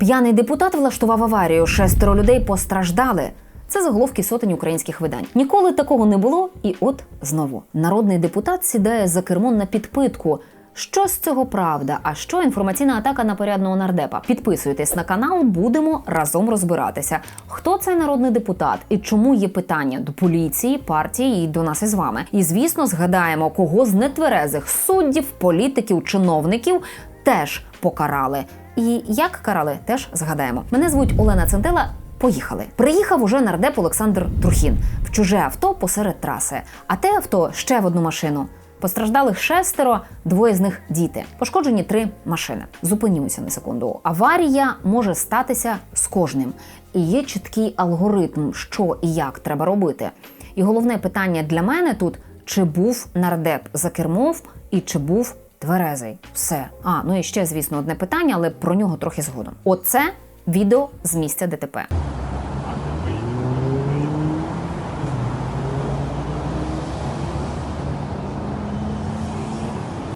П'яний депутат влаштував аварію. Шестеро людей постраждали. Це заголовки сотень українських видань. Ніколи такого не було, і от знову народний депутат сідає за кермо на підпитку. Що з цього правда? А що інформаційна атака на порядного нардепа? Підписуйтесь на канал, будемо разом розбиратися. Хто цей народний депутат і чому є питання до поліції, партії і до нас із вами? І звісно, згадаємо, кого з нетверезих суддів, політиків, чиновників теж покарали. І як карали, теж згадаємо. Мене звуть Олена Центила. Поїхали. Приїхав уже нардеп Олександр Трухін в чуже авто посеред траси. А те авто ще в одну машину. Постраждалих шестеро, двоє з них діти. Пошкоджені три машини. Зупинімося на секунду. Аварія може статися з кожним. І є чіткий алгоритм, що і як треба робити. І головне питання для мене тут: чи був нардеп за кермом і чи був тверезий? Все. А ну і ще, звісно, одне питання, але про нього трохи згодом. Оце відео з місця ДТП.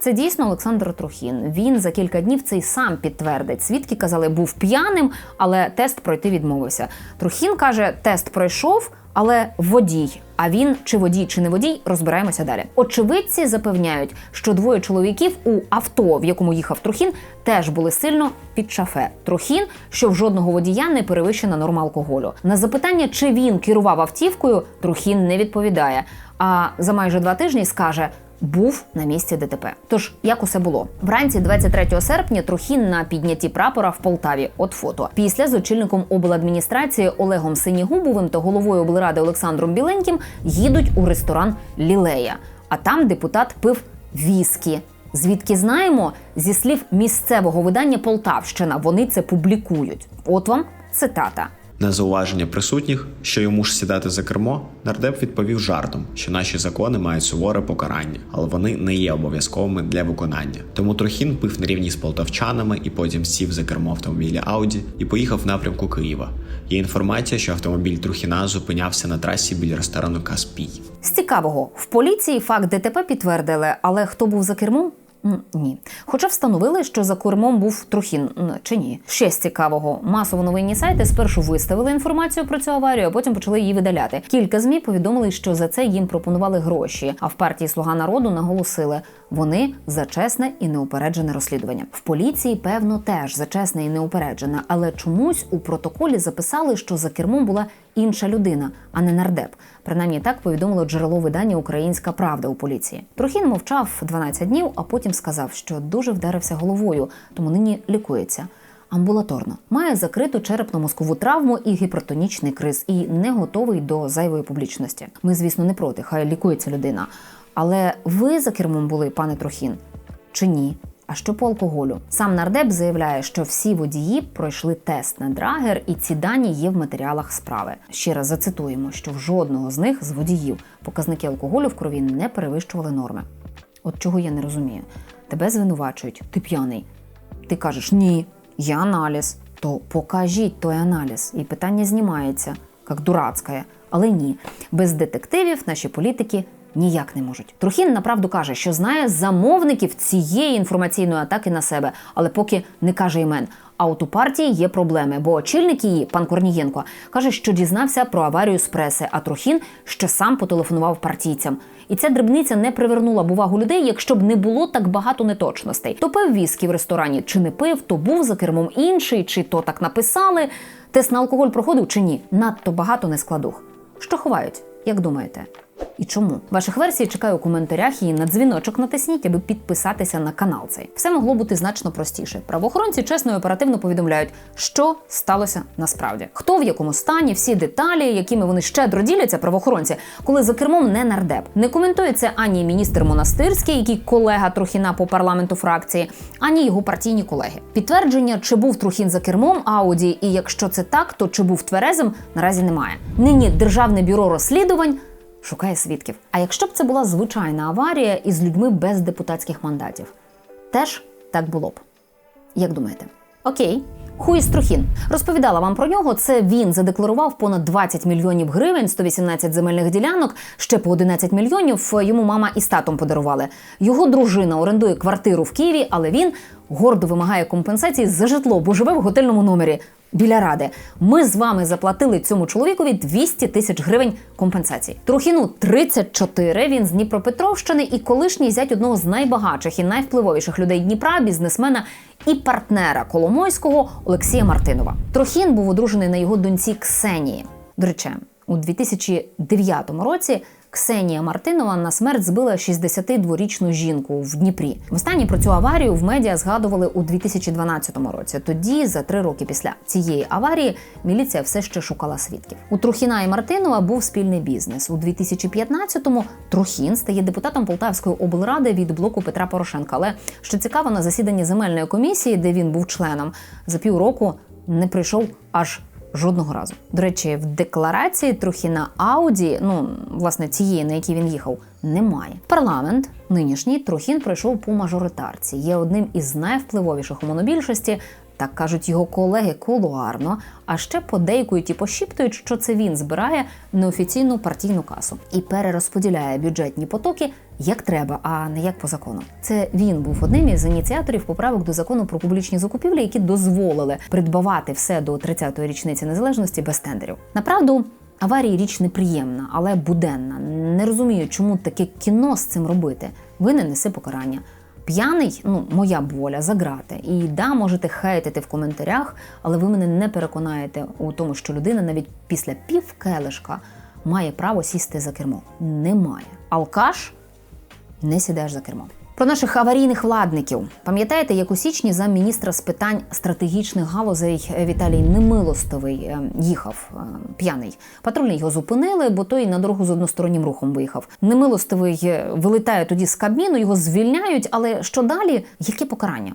Це дійсно Олександр Трухін. Він за кілька днів цей сам підтвердить. Свідки казали, був п'яним, але тест пройти відмовився. Трухін каже, тест пройшов, але водій. А він чи водій, чи не водій, розбираємося далі. Очевидці запевняють, що двоє чоловіків у авто, в якому їхав Трухін, теж були сильно під шафе. Трухін, що в жодного водія не перевищена норма алкоголю. На запитання, чи він керував автівкою, Трухін не відповідає. А за майже два тижні скаже. Був на місці ДТП. Тож як усе було вранці, 23 серпня, Трухін на піднятті прапора в Полтаві. От фото. Після з очільником обладміністрації Олегом Синігубовим та головою облради Олександром Біленьким їдуть у ресторан Лілея. А там депутат пив віскі. Звідки знаємо зі слів місцевого видання Полтавщина. Вони це публікують. От вам цитата. На зауваження присутніх, що йому ж сідати за кермо, нардеп відповів жартом, що наші закони мають суворе покарання, але вони не є обов'язковими для виконання. Тому Трохін пив на рівні з полтавчанами і потім сів за кермо автомобіля Ауді і поїхав в напрямку Києва. Є інформація, що автомобіль Трухіна зупинявся на трасі біля ресторану Каспій. З цікавого в поліції факт ДТП підтвердили, але хто був за кермом? Ні, хоча встановили, що за кермом був трохін чи ні. Ще з цікавого, масово новинні сайти спершу виставили інформацію про цю аварію, а потім почали її видаляти. Кілька змі повідомили, що за це їм пропонували гроші. А в партії Слуга народу наголосили, вони за чесне і неупереджене розслідування. В поліції, певно, теж за чесне і неупереджене, але чомусь у протоколі записали, що за кермом була інша людина, а не нардеп. Принаймні так повідомило джерело видання Українська Правда у поліції. Трохін мовчав 12 днів, а потім сказав, що дуже вдарився головою, тому нині лікується. Амбулаторно має закриту черепно-мозкову травму і гіпертонічний криз, і не готовий до зайвої публічності. Ми, звісно, не проти, хай лікується людина. Але ви за кермом були, пане Трохін, чи ні? А що по алкоголю? Сам нардеп заявляє, що всі водії пройшли тест на драгер, і ці дані є в матеріалах справи. Ще раз зацитуємо, що в жодного з них з водіїв показники алкоголю в крові не перевищували норми. От чого я не розумію. Тебе звинувачують, ти п'яний. Ти кажеш ні, є аналіз. То покажіть той аналіз, і питання знімається, як дурацьке. Але ні, без детективів наші політики ніяк не можуть. Трухін направду каже, що знає замовників цієї інформаційної атаки на себе, але поки не каже імен. А от у партії є проблеми, бо очільник її, пан Корнієнко, каже, що дізнався про аварію з преси, а Трухін ще сам потелефонував партійцям. І ця дрібниця не привернула б увагу людей, якщо б не було так багато неточностей. То пив віскі в ресторані, чи не пив, то був за кермом інший, чи то так написали. Тест на алкоголь проходив чи ні? Надто багато нескладух. Що ховають, як думаєте? І чому? Ваших версій чекаю у коментарях і на дзвіночок натисніть, аби підписатися на канал цей. Все могло бути значно простіше. Правоохоронці чесно і оперативно повідомляють, що сталося насправді. Хто в якому стані, всі деталі, якими вони щедро діляться, правоохоронці, коли за кермом не нардеп. Не коментує це ані міністр Монастирський, який колега Трухіна по парламенту фракції, ані його партійні колеги. Підтвердження, чи був Трухін за кермом Ауді, і якщо це так, то чи був тверезим, наразі немає. Нині державне бюро розслідувань шукає свідків. А якщо б це була звичайна аварія із людьми без депутатських мандатів, теж так було б. Як думаєте? Окей. Хуїс Трухін розповідала вам про нього. Це він задекларував понад 20 мільйонів гривень, 118 земельних ділянок. Ще по 11 мільйонів йому мама і татом подарували. Його дружина орендує квартиру в Києві, але він гордо вимагає компенсації за житло, бо живе в готельному номері біля ради. Ми з вами заплатили цьому чоловікові 200 тисяч гривень компенсації. Трухіну 34, Він з Дніпропетровщини і колишній зять одного з найбагатших і найвпливовіших людей Дніпра, бізнесмена і партнера Коломойського Олексія Мартинова. Трохін був одружений на його доньці Ксенії. До речі, у 2009 році Ксенія Мартинова на смерть збила 62-річну жінку в Дніпрі. Востаннє про цю аварію в медіа згадували у 2012 році. Тоді, за три роки після цієї аварії, міліція все ще шукала свідків. У Трухіна і Мартинова був спільний бізнес. У 2015-му Трухін стає депутатом Полтавської облради від блоку Петра Порошенка. Але що цікаво, на засіданні земельної комісії, де він був членом, за півроку не прийшов аж Жодного разу. До речі, в декларації Трухіна Ауді, ну власне цієї, на якій він їхав, немає. Парламент нинішній Трухін пройшов по мажоритарці. Є одним із найвпливовіших у монобільшості. Так кажуть його колеги кулуарно, а ще подейкують і пошіптують, що це він збирає неофіційну партійну касу і перерозподіляє бюджетні потоки як треба, а не як по закону. Це він був одним із ініціаторів поправок до закону про публічні закупівлі, які дозволили придбавати все до 30-ї річниці незалежності без тендерів. Направду. Аварії річ неприємна, але буденна. Не розумію, чому таке кіно з цим робити. Ви не неси покарання. П'яний, ну моя воля, заграти. І да, можете хейтити в коментарях, але ви мене не переконаєте у тому, що людина навіть після півкелишка має право сісти за кермо. Немає. Алкаш не сідаєш за кермо. Про наших аварійних владників пам'ятаєте, як у січні замміністра з питань стратегічних галузей Віталій Немилостовий е, їхав е, п'яний. Патрульні його зупинили, бо той на дорогу з одностороннім рухом виїхав. Немилостивий е, вилітає тоді з кабміну, його звільняють. Але що далі? Яке покарання?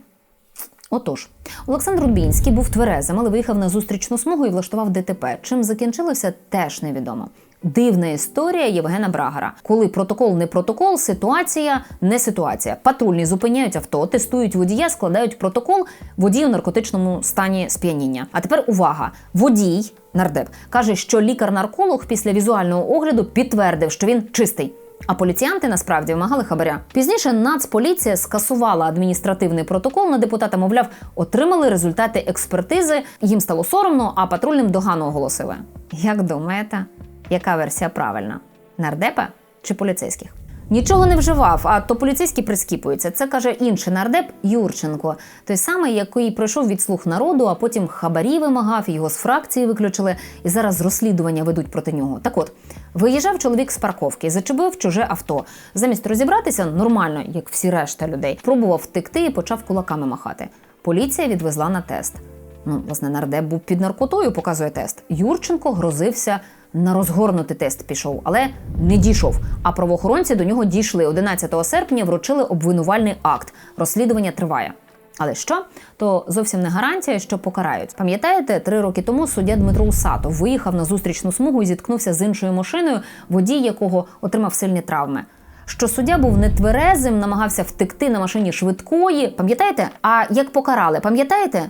Отож, Олександр Рубінський був тверезим, але виїхав на зустрічну смугу і влаштував ДТП. Чим закінчилося, теж невідомо. Дивна історія Євгена Брагара. Коли протокол не протокол, ситуація не ситуація. Патрульні зупиняють авто, тестують водія, складають протокол водій у наркотичному стані сп'яніння. А тепер увага! Водій нардеп каже, що лікар-нарколог після візуального огляду підтвердив, що він чистий. А поліціянти насправді вимагали хабаря. Пізніше Нацполіція скасувала адміністративний протокол на депутата. Мовляв, отримали результати експертизи. Їм стало соромно, а патрульним догану оголосили. Як думаєте, яка версія правильна? Нардепа чи поліцейських? Нічого не вживав, а то поліцейські прискіпуються. Це каже інший нардеп Юрченко, той самий, який пройшов від слух народу, а потім хабарі вимагав, його з фракції виключили, і зараз розслідування ведуть проти нього. Так от виїжджав чоловік з парковки, зачепив чуже авто. Замість розібратися нормально, як всі решта людей, пробував втекти і почав кулаками махати. Поліція відвезла на тест. Ну, власне, нардеп був під наркотою, показує тест. Юрченко грозився на розгорнутий тест пішов, але не дійшов. А правоохоронці до нього дійшли 11 серпня. Вручили обвинувальний акт. Розслідування триває. Але що? То зовсім не гарантія, що покарають. Пам'ятаєте, три роки тому суддя Дмитро Усатов виїхав на зустрічну смугу і зіткнувся з іншою машиною, водій якого отримав сильні травми. Що суддя був нетверезим, намагався втекти на машині швидкої. Пам'ятаєте? А як покарали? Пам'ятаєте?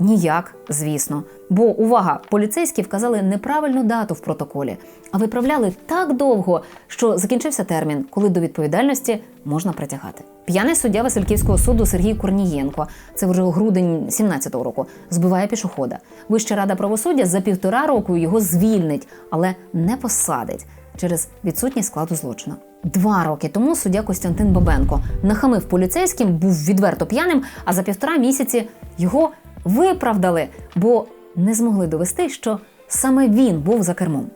Ніяк, звісно. Бо увага, поліцейські вказали неправильну дату в протоколі, а виправляли так довго, що закінчився термін, коли до відповідальності можна притягати. П'яний суддя Васильківського суду Сергій Корнієнко, це вже грудень 17-го року, збиває пішохода. Вища рада правосуддя за півтора року його звільнить, але не посадить через відсутність складу злочину. Два роки тому суддя Костянтин Бабенко нахамив поліцейським, був відверто п'яним, а за півтора місяці його виправдали, бо не змогли довести, що саме він був за кермом.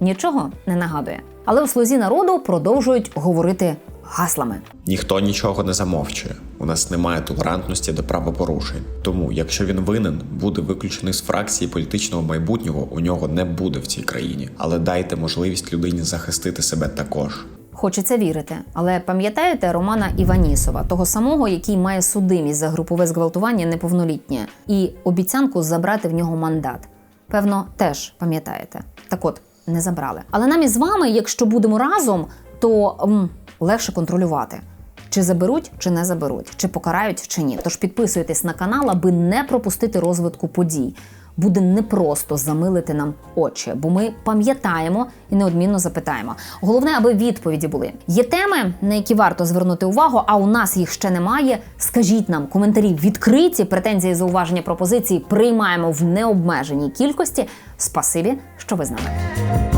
Нічого не нагадує. Але у слузі народу продовжують говорити гаслами. Ніхто нічого не замовчує. У нас немає толерантності до правопорушень. Тому, якщо він винен, буде виключений з фракції політичного майбутнього, у нього не буде в цій країні. Але дайте можливість людині захистити себе також. Хочеться вірити. Але пам'ятаєте Романа Іванісова, того самого, який має судимість за групове зґвалтування неповнолітнє, і обіцянку забрати в нього мандат? Певно, теж пам'ятаєте. Так от не забрали. Але нам із вами, якщо будемо разом, то м, легше контролювати. Чи заберуть, чи не заберуть, чи покарають, чи ні. Тож підписуйтесь на канал, аби не пропустити розвитку подій. Буде непросто замилити нам очі, бо ми пам'ятаємо і неодмінно запитаємо. Головне, аби відповіді були. Є теми, на які варто звернути увагу, а у нас їх ще немає. Скажіть нам коментарі відкриті, претензії, зауваження, пропозиції приймаємо в необмеженій кількості. Спасибі, що ви з нами.